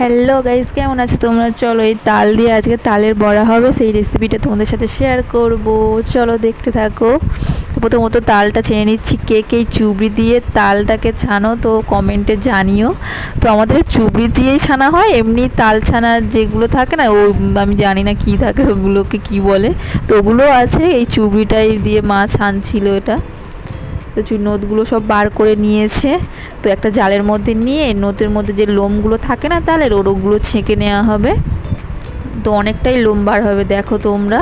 Hello guys কেমন আছে তোমরা? চলো এই তাল দিয়ে আজকে তালের বড়া হবে। সেই রেসিপিটা তোমাদের সাথে শেয়ার করব। চলো দেখতে থাকো। তো প্রথমত তালটা ছেড়ে নিচ্ছি কে কে চুবড়ি দিয়ে। তালটাকে ছানো, তো কমেন্টে জানিও। তো আমাদের চুবড়ি দিয়েই ছানা হয়, এমনি তাল ছানার যেগুলো থাকে না, ও আমি জানি না কি থাকে, ওগুলোকে কি বলে, তো ওগুলো আছে। এই চুবড়িটাই দিয়ে মা ছানছিল এটা। তো চুই নোদগুলো সব বার করে নিয়েছে। তো একটা জালের মধ্যে নিয়ে নোতের মধ্যে যে লোমগুলো থাকে না তাহলে ওগুলো ছেঁকে নেওয়া হবে। তো অনেকটাই লোম বার হবে, দেখো তোমরা।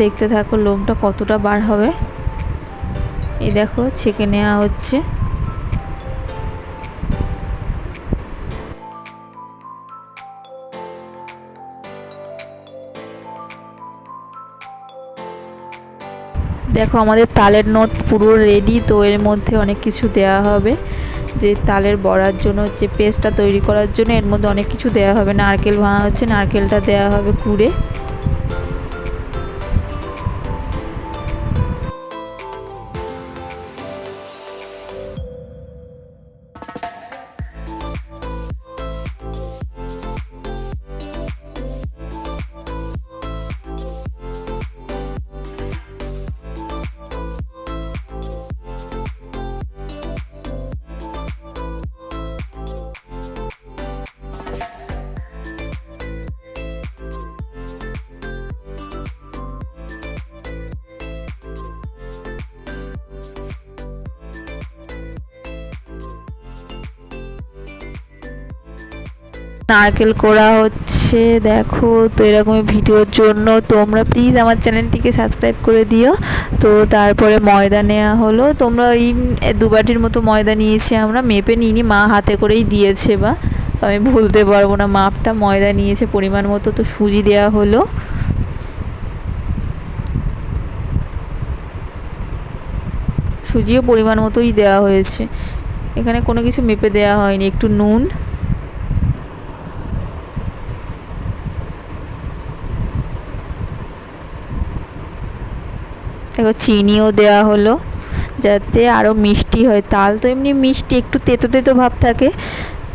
দেখতে থাকো লোমটা কতটা বার হবে। এই দেখো, ছেঁকে নেওয়া হচ্ছে। দেখো আমাদের তালের নোট পুরো রেডি তো এর মধ্যে অনেক কিছু দেওয়া হবে। যে তালের বড়ার জন্য, যে পেস্টটা তৈরি করার জন্য এর মধ্যে অনেক কিছু দেওয়া হবে। নারকেল ভাঙা হচ্ছে, নারকেলটা দেওয়া হবে কুড়ে। নারকেল করা হচ্ছে, দেখো, তো এরকম ভিডিওর জন্য তোমরা প্লিজ আমার চ্যানেলটিকে সাবস্ক্রাইব করে দিও। তো তারপরে ময়দা নেওয়া হলো। তোমরা ওই দু বাটির মতো ময়দা নিয়েছি আমরা, মেপে নিইনি, মা হাতে করেই দিয়েছে বা। তো আমি ভুলতে পারব না, মাপটা ময়দা নিয়েছে, পরিমাণ মতো তো সুজি দেওয়া হলো। সুজিও পরিমাণ মতোই দেওয়া হয়েছে। এখানে কোনো কিছু মেপে দেওয়া হয়নি, একটু নুন। দেখো চিনিও দেওয়া হলো, যাতে আরও মিষ্টি হয়। তাল তো এমনি মিষ্টি, একটু তেতো তেতো ভাব থাকে।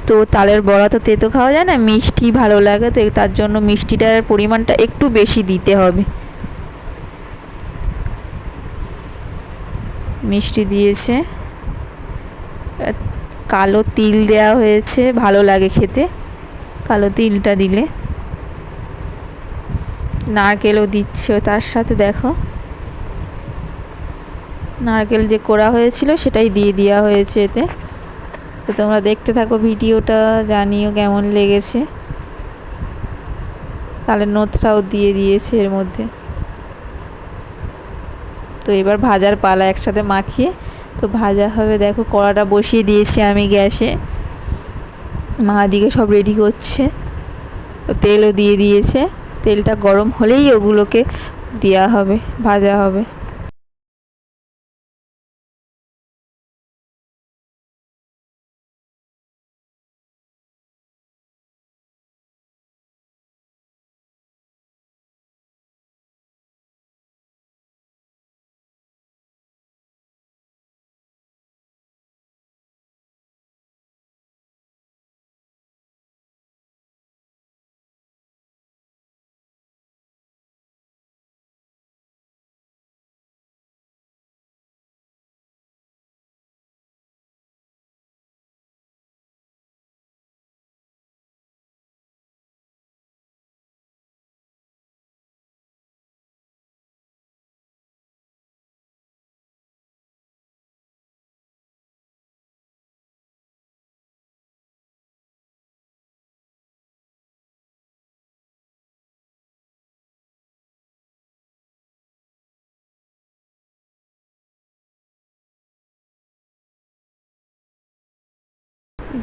তো তালের বড়া তো তেতো খাওয়া যায় না, মিষ্টি ভালো লাগে, তো তার জন্য মিষ্টিটার পরিমাণটা একটু বেশি দিতে হবে। মিষ্টি দিয়েছে। কালো তিল দেওয়া হয়েছে, ভালো লাগে খেতে। কালো তিলটা দিলে। নারকেলও দিচ্ছে, তার সাথে দেখো। নারকেল যে করা হয়েছিল সেটাই দিয়ে দেওয়া হয়েছে এতে। তো তোমরা দেখতে থাকো ভিডিওটা, জানিও কেমন লেগেছে। তাহলে নোটটাও দিয়ে দিয়েছে এর মধ্যে। তো এবার ভাজার পালা একসাথে মাখিয়ে, তো ভাজা হবে দেখো কড়াটা বসিয়ে দিয়েছি আমি গ্যাসে। মা দিকে সব রেডি করছে। তেলও দিয়ে দিয়েছে। তেলটা গরম হলেই ওগুলোকে দেওয়া হবে, ভাজা হবে।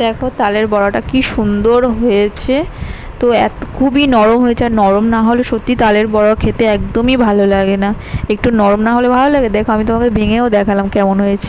দেখো তালের বড়াটা কি সুন্দর হয়েছে। তো এত খুবই নরম হয়েছে, আর নরম না হলে সত্যি তালের বড়া খেতে একদমই ভালো লাগে না। একটু নরম না হলে ভালো লাগে? দেখো আমি তোমাকে ভেঙেও দেখালাম কেমন হয়েছে।